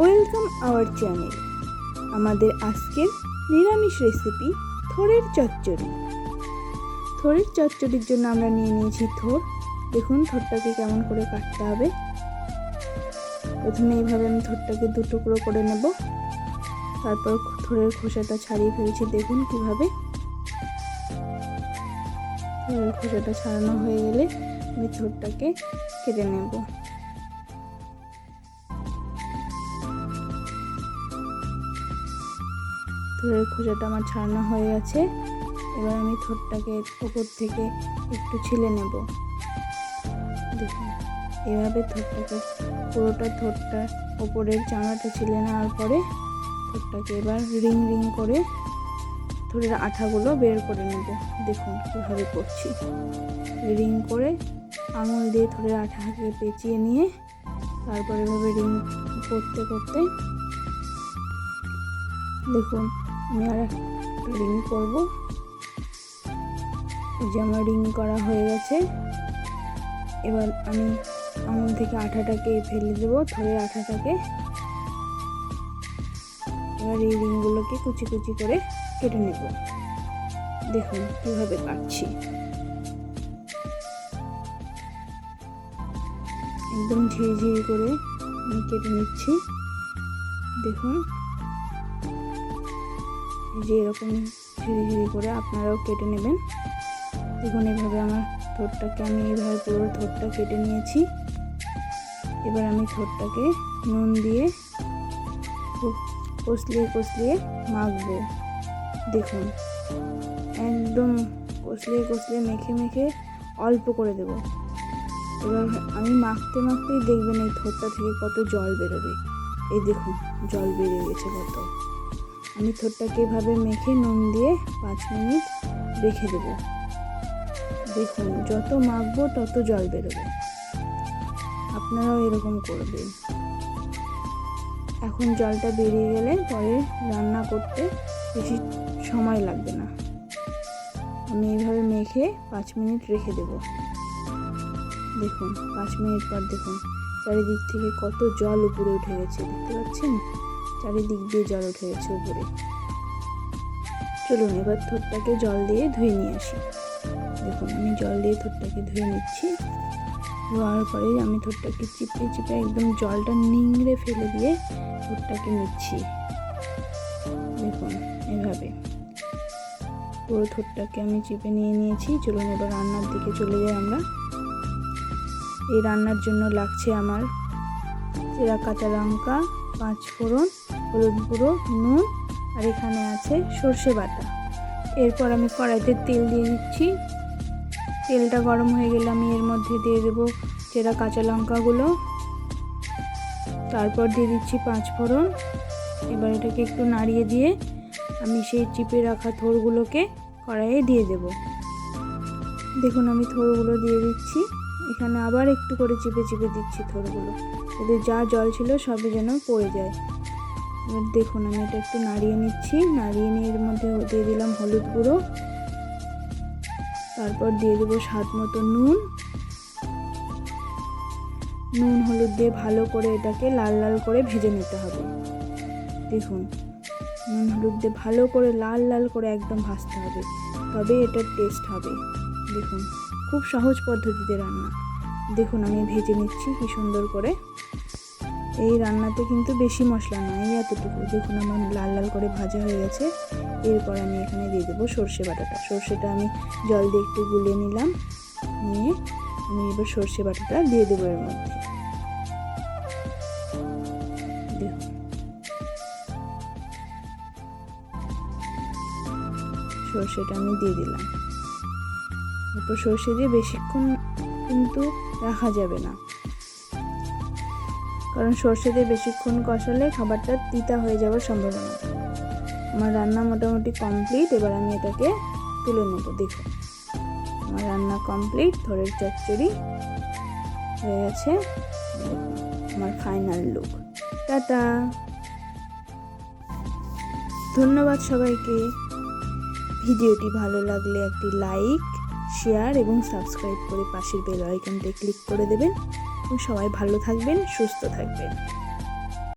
Welcome our channel. আমাদের আজকের নিরামিষ রেসিপি থোড়ের চচ্চড়ি। থোড়ের চচ্চড়ির জন্য আমরা নিয়ে নিয়েছি থোর। দেখুন থোরটাকে কেমন করে কাটতে হবে। প্রথমে এইভাবে আমি থোরটাকে দু টুকরো করে নেব। তারপর থোড়ের খোসাটা ছাড়িয়ে ফেলছি। দেখুন কীভাবে। থোড়ের খোসাটা ছাড়ানো হয়ে গেলে আমি থোরটাকে কেটে নেব। থোড়ের খোসাটা আমার ছাড়ানো হয়ে গেছে। এবার আমি থোরটাকে ওপর থেকে একটু ছিলে নেব। দেখুন, এভাবে থোরটাকে পুরোটা থোরটা ওপরের চামড়াটা ছিলে নেওয়ার পরে থোরটাকে এবার রিং রিং করে থোড়ের আঠাগুলো বের করে নেব। দেখুন কীভাবে করছি। রিং করে আঙুল দিয়ে থোড়ের আঠাকে পেঁচিয়ে নিয়ে তারপরে এভাবে রিং করতে করতে দেখুন আমি আর একটা রিং করব। যে আমার রিং করা হয়ে গেছে। এবার আমি আঙুল থেকে আঠাটাকে ফেলে দেবো, ধরে আঠাটাকে। এবার এই রিংগুলোকে কুচি কুচি করে কেটে নেব। দেখুন কীভাবে কাটছি। একদম ঝিরিঝিরি করে আমি কেটে নিচ্ছি। দেখুন। যে এরকম ঝিরি ঝিরি করে আপনারাও কেটে নেবেন। দেখুন এভাবে আমার থোরটাকে আমি এইভাবে পুরো থোরটা কেটে নিয়েছি। এবার আমি থোরটাকে নুন দিয়ে খুব কষলিয়ে কষলিয়ে মাখবো। দেখুন, একদম কষলিয়ে কষলিয়ে মেখে মেখে অল্প করে দেব। এবার আমি মাখতে মাখতেই দেখবেন এই থোরটা থেকে কত জল বেরোবে। এই দেখুন, জল বেরিয়ে গেছে কত। আমি থোরটাকে এভাবে মেখে নুন দিয়ে পাঁচ মিনিট রেখে দেবো। দেখুন, যত মাখবো তত জল বেরোবে। আপনারাও এরকম করবেন। এখন জলটা বেরিয়ে গেলে পরে রান্না করতে বেশি সময় লাগবে না। আমি এইভাবে মেখে পাঁচ মিনিট রেখে দেব। দেখুন, পাঁচ মিনিট পর দেখুন, চারিদিক থেকে কত জল উপরে উঠে গেছে। দেখতে পাচ্ছেন? চারিদিক দিয়ে জল উঠে গেছে উপরে। চলুন, এবার থোরটাকে জল দিয়ে ধুয়ে নিয়ে আসি। দেখুন, আমি জল দিয়ে থোরটাকে ধুয়ে নিচ্ছি। ধোয়ার পরে আমি থোরটাকে চিপে চিপে একদম জলটা নিংড়ে ফেলে দিয়ে থোরটাকে নিচ্ছি। দেখুন, এভাবে। পুরো থোরটাকে আমি চিপে নিয়ে নিয়েছি। চলুন, এবার রান্নার দিকে চলে যাই আমরা। এই রান্নার জন্য লাগছে আমার চেরা কাঁচা লঙ্কা, পাঁচ ফোড়ন, হলুদ গুঁড়ো, নুন আর এখানে আছে সর্ষে বাটা। এরপর আমি কড়াইতে তেল দিয়ে দিচ্ছি। তেলটা গরম হয়ে গেলে আমি এর মধ্যে দিয়ে দেবো চেরা কাঁচা লঙ্কাগুলো। তারপর দিয়ে দিচ্ছি পাঁচ ফোড়ন। এবার এটাকে একটু নাড়িয়ে দিয়ে আমি সেই চিপে রাখা থোরগুলোকে কড়াইয়ে দিয়ে দেব। দেখুন আমি থোরগুলো দিয়ে দিচ্ছি। এখানে আবার একটু করে চিপে চিপে দিচ্ছি থোরগুলো এদের যা জল ছিল সবই যেন পড়ে যায়। এবার দেখুন, আমি এটা একটু নাড়িয়ে নিচ্ছি। নাড়িয়ে নিয়ে এর মধ্যে দিয়ে দিলাম হলুদ গুঁড়ো। তারপর দিয়ে দেবো স্বাদ মতো নুন। নুন, হলুদ দিয়ে ভালো করে এটাকে লাল লাল করে ভেজে নিতে হবে। দেখুন, নুন, হলুদ দিয়ে ভালো করে লাল লাল করে একদম ভাজতে হবে। তবে এটার টেস্ট হবে। দেখুন। খুব সহজ পদ্ধতিতে রান্না। দেখুন, আমি ভেজে নিচ্ছি কি সুন্দর করে। এই রান্নাতে কিন্তু বেশি মশলা নয় এতটুকু। দেখুন, আমার লাল লাল করে ভাজা হয়ে গেছে। এরপর আমি এখানে দিয়ে দেবো সর্ষে বাটাটা। সর্ষেটা আমি জল দিয়ে একটু গুলে নিলাম। নিয়ে আমি এবার সর্ষে বাটাটা দিয়ে দেবো এর মধ্যে। সর্ষেটা আমি দিয়ে দিলাম। এরপর সর্ষে দিয়ে বেশিক্ষণ কিন্তু রাখা যাবে না। কারণ সর্ষে দিয়ে বেশিক্ষণ কষালে খাবারটা তিতা হয়ে যাওয়ার সম্ভাবনা আমার রান্না মোটামুটি কমপ্লিট, এবার আমি এটাকে তুলে নেব দেখুন আমার রান্না কমপ্লিট থরের চচ্চড়ি হয়ে গেছে। আমার ফাইনাল লুক। টাটা! ধন্যবাদ সবাইকে। ভিডিওটি ভালো লাগলে একটি লাইক শেয়ার এবং সাবস্ক্রাইব করে পাশের বেল আইকনটি ক্লিক করে দেবেন। এবং সবাই ভালো থাকবেন, সুস্থ থাকবেন।